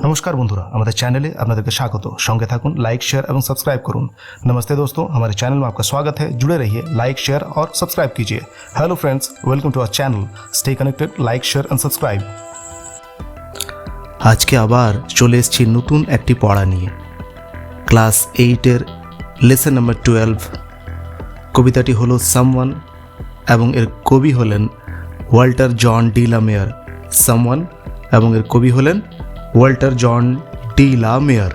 नमस्कार बंधुरा हमारे चैनल আপনাদেরকে স্বাগত সঙ্গে থাকুন লাইক শেয়ার এবং सब्सक्राइब करूँ नमस्ते दोस्तों हमारे चैनल में आपका स्वागत है जुड़े रहिए लाइक शेयर और सब्सक्राइब कीजिए hello friends welcome to our channel stay connected like share and subscribe আজকে আবার চলে এসেছি নতুন একটি পড়া নিয়ে ক্লাস এইটের লেসন নাম্বার টুয়েলভ কবিতাটি হলো সামওয়ান এবং এর কবি হলেন Walter John de la Mare someone এবং এর কবি হলেন ওয়াল্টার জন ডি লা মেয়ার।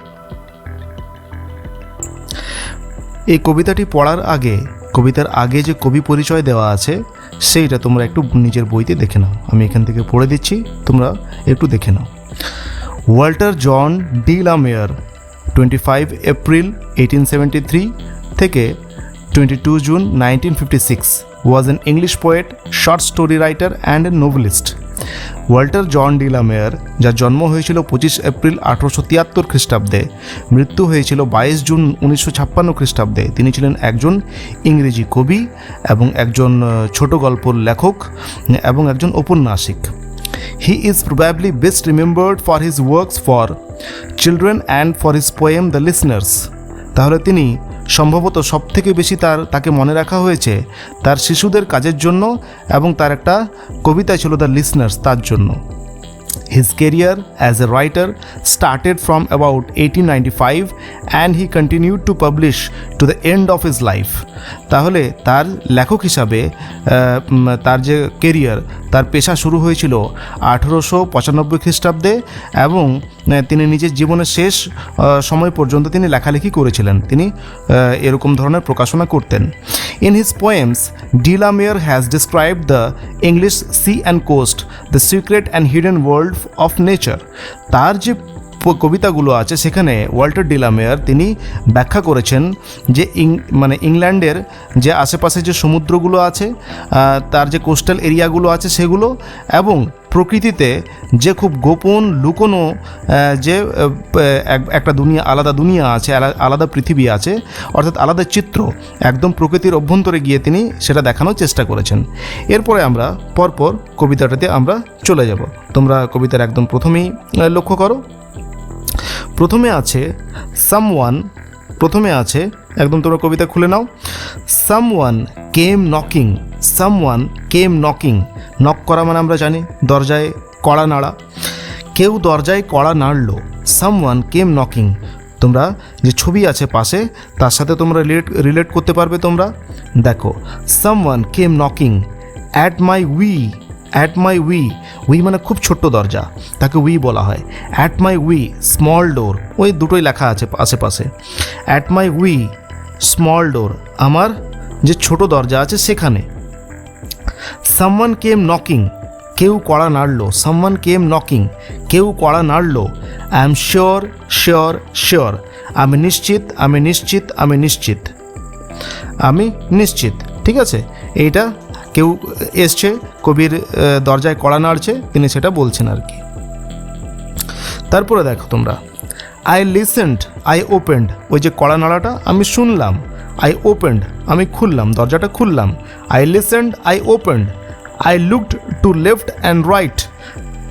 এই কবিতাটি পড়ার আগে, কবিতার আগে যে কবি পরিচয় দেওয়া আছে, সেইটা তোমরা একটু নিজের বইতে দেখে নাও। আমি এখান থেকে পড়ে দিচ্ছি, তোমরা একটু দেখে নাও। Walter John de la Mare twenty five April eighteen seventy three থেকে twenty two June nineteen fifty six was an English poet short story writer and a novelist Walter John de la Mare যার জন্ম হয়েছিল পঁচিশ April আঠারোশো তিয়াত্তর খ্রিস্টাব্দে, মৃত্যু হয়েছিল বাইশ জুন উনিশশো ছাপ্পান্ন খ্রিস্টাব্দে। তিনি ছিলেন একজন ইংরেজি কবি এবং একজন ছোট গল্পর লেখক এবং একজন ঔপন্যাসিক he is probably best remembered for his works for children and for his poem the listeners তাহলে তিনি সম্ভবত সব থেকে বেশি তার, তাকে মনে রাখা হয়েছে তার শিশুদের কাজের জন্য এবং তার একটা কবিতা ছিল দ্য লিসনার্স তার জন্য। His career as a writer started from about 1895 and he continued to publish to the end of his life. তাহলে তার লেখক হিসাবে তার যে কেরিয়ার তার পেশা শুরু হয়েছিল আঠেরোশো পঁচানব্বই খ্রিস্টাব্দে এবং তিনি নিজের জীবনের শেষ সময় পর্যন্ত তিনি লেখালেখি করেছিলেন তিনি এরকম ধরনের প্রকাশনা করতেন in his poems de la Mare has described the English sea and coast the secret and hidden world of nature তার যে কবিতাগুলো আছে, সেখানে ওয়াল্টার ডিলামেয়ার তিনি ব্যাখ্যা করেছেন যে মানে ইংল্যান্ডের যে আশেপাশে যে সমুদ্রগুলো আছে তার যে কোস্টাল এরিয়াগুলো আছে সেগুলো এবং প্রকৃতিতে যে খুব গোপন, লুকোনো যে এক- একটা দুনিয়া, আলাদা দুনিয়া আছে আলাদা পৃথিবী আছে, অর্থাৎ আলাদা চিত্র, একদম প্রকৃতির অভ্যন্তরে গিয়ে তিনি সেটা দেখানোর চেষ্টা করেছেন। এরপরে আমরা, পরপর কবিতাটাতে আমরা চলে যাব। তোমরা কবিতার একদম প্রথমেই লক্ষ্য করো। প্রথমে আছে সামওয়ান প্রথমে আছে একদম তোমরা কবিতা খুলে নাও। Someone came knocking someone came knocking knock করা মানে আমরা জানি, দরজায় কড়া নাড়া। কেউ দরজায় কড়া নাড়লো সামওয়ান কেম নকিং তোমরা যে ছবি আছে পাশে, তার সাথে তোমরা রিলেট রিলেট করতে পারবে তোমরা। দেখো someone came knocking at my wee at my wee wee মানে খুব ছোট্ট দরজা, তাকে উই বলা হয়। At my wee small door ওই দুটোই লেখা আছে, আশেপাশে। At my wee small door আমার যে ছোট দরজা আছে সেখানে। সামওয়ান কেম নকিং কেউ কড়া নাড়লো। সামওয়ান কেম নকিং কেউ কড়া নাড়লো। I am sure sure sure আমি নিশ্চিত আমি নিশ্চিত আমি নিশ্চিত। আমি নিশ্চিত, ঠিক আছে? এইটা কেউ এসছে, কবির দরজায় কড়া নাড়ছে, তিনি সেটা বলছেন আর কি। তারপরে দেখো তোমরা। আই লিসেন্ড আই ওপেন্ড ওই যে কড়া নাড়াটা আমি শুনলাম। আই ওপেন্ড আমি খুললাম, দরজাটা খুললাম। I listened I opened I looked to left and right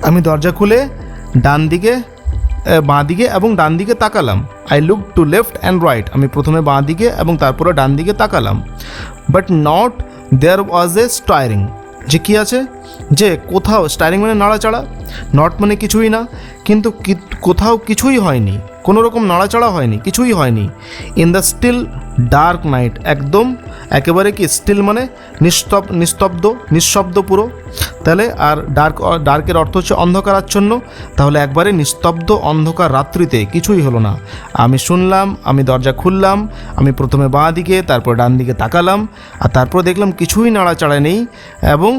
আমি দরজা খুলে ডান দিকে বাঁ দিকে এবং ডান দিকে তাকালাম। I look to left and right আমি প্রথমে বাঁ দিকে এবং তারপরে ডান দিকে তাকালাম। বাট নট দেয়ার ওয়াজ এ স্টায়ারিং যে কী আছে? যে কোথাও স্টায়ারিং মানে নাড়াচাড়া। নট মানে কিছুই না। কিন্তু কোথাও কিছুই হয়নি। কোনো রকম নাড়াচাড়া হয়নি, কিছুই হয়নি। In the still dark night একদম একেবারে কি স্টিল মানে নিস্তব, নিস্তব্ধ, নিঃশব্দ পুরো। তাহলে আর ডার্ক ডার্কের অর্থ হচ্ছে অন্ধকারাচ্ছন্ন। তাহলে একবারে নিস্তব্ধ অন্ধকার রাত্রিতে কিছুই হলো না। আমি শুনলাম, আমি দরজা খুললাম, আমি প্রথমে বাঁ দিকে, তারপর ডান দিকে তাকালাম, আর তারপর দেখলাম কিছুই নাড়াচাড়া নেই এবং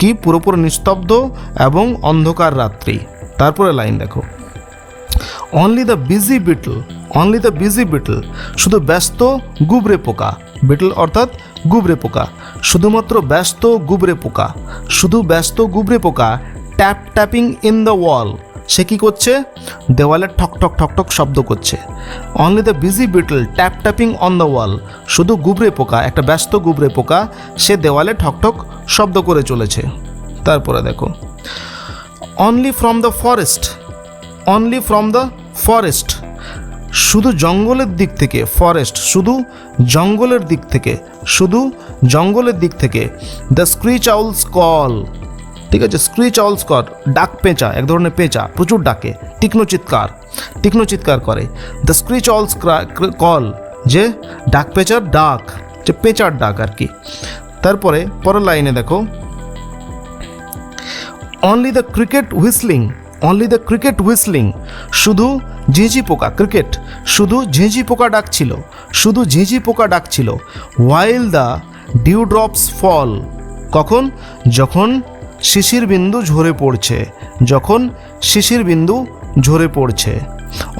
কি পুরোপুরি নিস্তব্ধ এবং অন্ধকার রাত্রি। তারপরে লাইন দেখো। Only the busy beetle only the busy beetle শুধু ব্যস্ত গুবরে পোকা। বিটল অর্থাৎ গুবরে পোকা। শুধুমাত্র ব্যস্ত গুবরে পোকা। শুধু ব্যস্ত গুবরে পোকা tap tapping in the wall সে কী করছে? দেওয়ালে ঠক ঠক ঠক ঠক শব্দ করছে। Only the busy beetle tap tapping on the wall শুধু গুবরে পোকা, একটা ব্যস্ত গুবরে পোকা, সে দেওয়ালে ঠক ঠক শব্দ করে চলেছে। তারপরে দেখো। Only from the forest only from the forest শুধু জঙ্গলের দিক থেকে ফরেস্ট শুধু জঙ্গলের দিক থেকে, শুধু জঙ্গলের দিক থেকে দ্য স্ক্রিচ আউলস কল ঠিক আছে? স্ক্রিচ আউলস কর ডাক পেঁচা, এক ধরনের পেঁচা, প্রচুর ডাকে, তীক্ষ্ণ চিৎকার তীক্ষ্ণ চিৎকার করে। দ্য স্ক্রিচ আউলস কল যে ডাক পেঁচার ডাক, যে পেঁচার ডাক আর কি। তারপরে, পরের লাইনে দেখো only the cricket whistling only the cricket whistling শুধু ঝিঁঝি পোকা ক্রিকেট শুধু ঝিঁঝি পোকা ডাকছিল, শুধু ঝিঁঝি পোকা ডাকছিল while the dew drops fall কখন? যখন শিশির বিন্দু ঝরে পড়ছে, যখন শিশির বিন্দু ঝরে পড়ছে।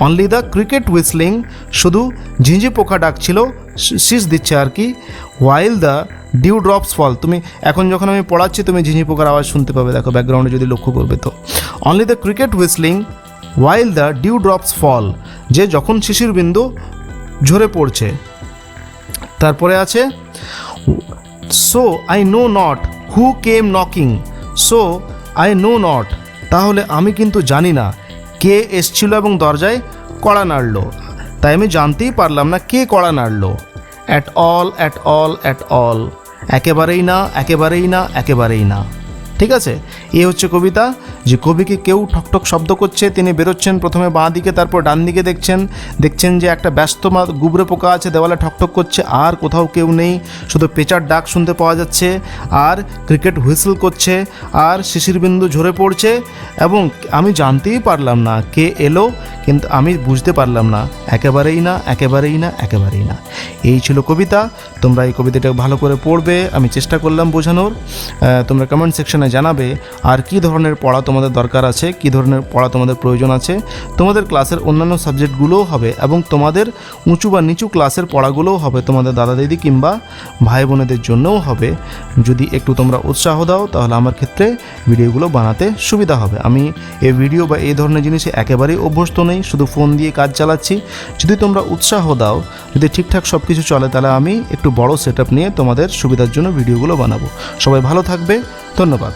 অনলি দ্য ক্রিকেট হুইসলিং শুধু ঝিঁঝি পোকা ডাকছিল শীষ দিচ্ছে আর কি while the dew drops fall তুমি এখন যখন আমি পড়াচ্ছি, তুমি ঝিঝি পোকার আওয়াজ শুনতে পাবে। দেখো ব্যাকগ্রাউন্ডে যদি লক্ষ্য করবে তো। Only the cricket whistling while the dew drops fall যে যখন শিশির বিন্দু ঝরে পড়ছে। তারপরে আছে so I know not who came knocking so I know not তাহলে আমি কিন্তু জানি না কে এসছিল এবং দরজায় কড়া নাড়ল। তাই আমি জানতেই পারলাম না কে কড়া নাড়ল। At all at all at all একেবারেই না একেবারেই না একেবারেই না। ঠিক আছে? এ হচ্ছে কবিতা, যে কবিকে কেউ ঠকঠক শব্দ করছে, তিনি বেরোচ্ছেন প্রথমে বাঁ দিকে, তারপর ডান দিকে দেখছেন। দেখছেন যে একটা ব্যস্ত গুবরে পোকা আছে, দেওয়ালে ঠকঠক করছে, আর কোথাও কেউ নেই। শুধু পেঁচার ডাক শুনতে পাওয়া যাচ্ছে, আর ক্রিকেট হুইসেল করছে, আর শিশির বিন্দু ঝরে পড়ছে, এবং আমি জানতেই পারলাম না কে এলো, কিন্তু আমি বুঝতে পারলাম না, একেবারেই না একেবারেই না একেবারেই না। এই ছিল কবিতা, তোমরা এই কবিতাটা ভালো করে পড়বে, আমি চেষ্টা করলাম বোঝানোর। তোমরা কমেন্ট সেকশনে জানাবে আর কি ধরনের পড়া তোমাদের দরকার আছে, কি ধরনের পড়া তোমাদের প্রয়োজন আছে। তোমাদের ক্লাসের অন্যান্য সাবজেক্টগুলোও হবে এবং তোমাদের উঁচু বা নিচু ক্লাসের পড়াগুলোও হবে তোমাদের দাদা দিদি কিংবা ভাই বোনেদের জন্যও হবে। যদি একটু তোমরা উৎসাহ দাও, তাহলে আমার ক্ষেত্রে ভিডিওগুলো বানাতে সুবিধা হবে। আমি এই ভিডিও বা এই ধরনের জিনিসে একেবারেই অভ্যস্ত নেই, শুধু ফোন দিয়ে কাজ চালাচ্ছি। যদি তোমরা উৎসাহ দাও, যদি ঠিকঠাক সব কিছু চলে, তাহলে আমি একটু বড় সেট নিয়ে তোমাদের সুবিধার জন্য ভিডিওগুলো বানাবো। সবাই ভালো থাকবে ধন্যবাদ।